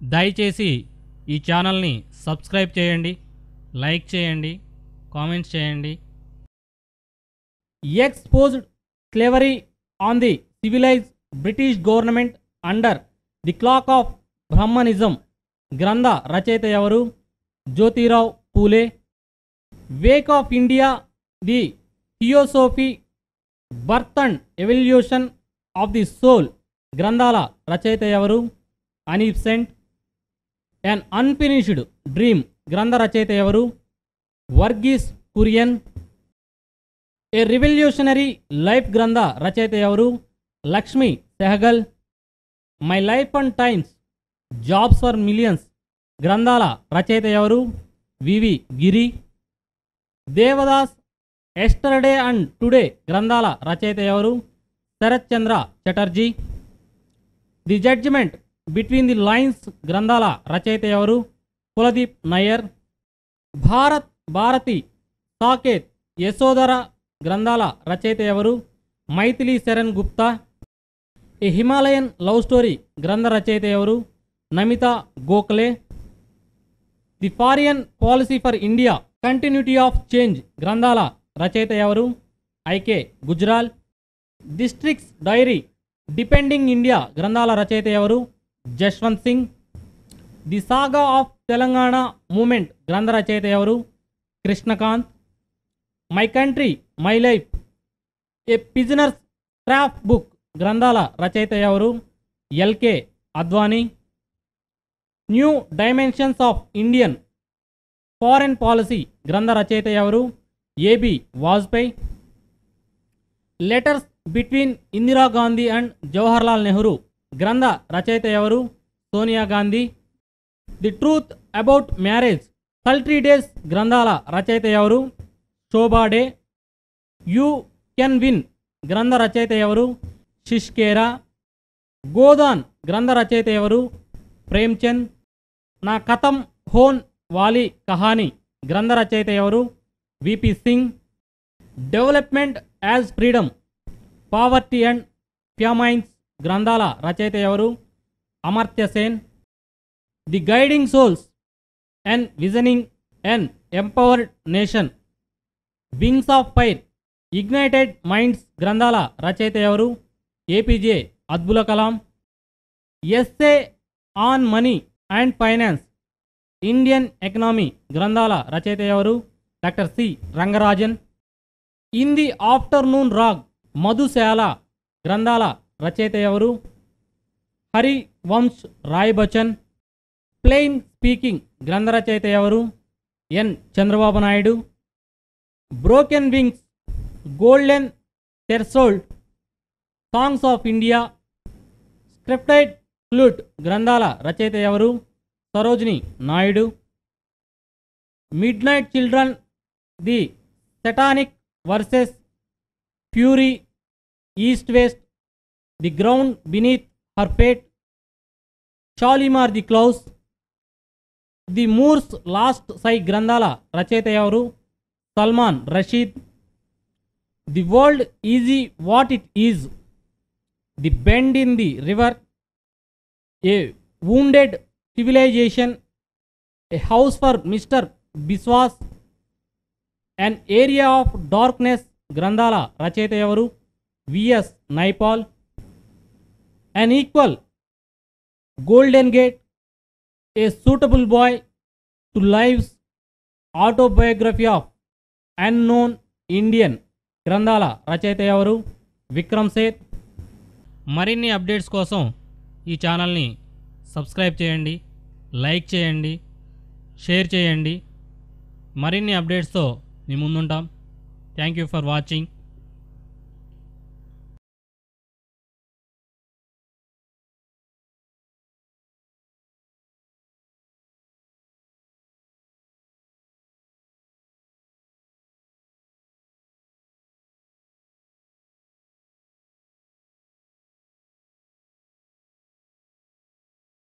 దయచేసి ఈ ఛానల్ని సబ్స్క్రైబ్ చేయండి లైక్ చేయండి కామెంట్స్ చేయండి. Exposed slavery on the civilise British government under the cloak of Brahmanism గ్రంథ రచయిత ఎవరు? Jyotirao Phule. Wake of India the theosophy birth and evolution of the soul గ్రంథాల రచయిత ఎవరు? Annie Besant. An unfinished dream గ్రంథ రచయిత ఎవరు? Verghese Kurien. A revolutionary life గ్రంథ రచయిత ఎవరు? Lakshmi Sahgal. My life and times jobs for millions గ్రంథాల రచయిత ఎవరు? V V Giri. Devdas yesterday and today గ్రంథాల రచయిత ఎవరు? Sarat Chandra Chatterjee. The judgement between the lines గ్రంథాల రచయిత ఎవరు? కులదీప్ నయ్యర్ భారత్ భారతి సాకేత్ యశోధర గ్రంథాల రచయిత ఎవరు? మైథిలి శరణ్ గుప్తా. ఈ హిమాలయన్ లవ్ స్టోరీ గ్రంథ రచయిత ఎవరు? Namita Gokhale. The foreign policy for India continuity of change గ్రంథాల రచయిత ఎవరు? IK Gujral. Districts diary depending India గ్రంథాల రచయిత ఎవరు? Jaswant Singh. The saga of Telangana movement గ్రంథ రచయిత ఎవరు? Krishna Kant. My country my life. A prisoner's craft book గ్రంథాల రచయిత ఎవరు? LK Advani. New dimensions of Indian foreign policy గ్రంథ రచయిత ఎవరు? AB Vajpayee. Letters between Indira Gandhi and Jawaharlal Nehru గ్రంథ రచయిత ఎవరు? Sonia Gandhi. The truth about marriage. Sultry days గ్రంథాల రచయిత ఎవరు? Shobhaa De. You can win. గ్రంథ రచయిత ఎవరు? షిష్కేరా గోదాన్ గ్రంథ రచయిత ఎవరు? ప్రేమ్చంద్. నా కథం హోన్ వాలి కహాని. గ్రంథ రచయిత ఎవరు? V P Singh. Development as freedom. Poverty and famines. గ్రంథాల రచయిత ఎవరు? Amartya Sen. The guiding souls and visioning and empowered nation. Wings of fire. Ignited minds గ్రంథాల రచయిత ఎవరు? A P J Abdul Kalam. Essay on money and finance. Indian economy గ్రంథాల రచయిత ఎవరు? Doctor C Rangarajan. In the afternoon raag Madhushala గ్రంథాల రచయిత ఎవరు? Hari Vansh Rai Bachchan plain speaking గ్రంథ రచయిత ఎవరు? N. Chandrababu Naidu. Broken wings golden threshold songs of India. Scripted flute గ్రంథాల రచయిత ఎవరు? Sarojini Naidu. Midnight children the satanic verses fury east west the ground beneath her feet Shalimar the clown the moor's last sigh గ్రంథాల రచయిత ఎవరు? Salman Rushdie. The world is what it is. The bend in the river a wounded civilisation a house for mister Biswas and area of darkness గ్రంథాల రచయిత ఎవరు? V S Naipaul. An equal golden gate a suitable boy two lives autobiography of unknown Indian గ్రంథాల రచయిత ఎవరు? Vikram Seth. మరిన్ని updates కోసం ఈ ఛానల్ని సబ్స్క్రైబ్ చేయండి లైక్ చేయండి షేర్ చేయండి. మరిన్ని అప్డేట్స్తో మీ ముందుంటాం. Thank you for watching.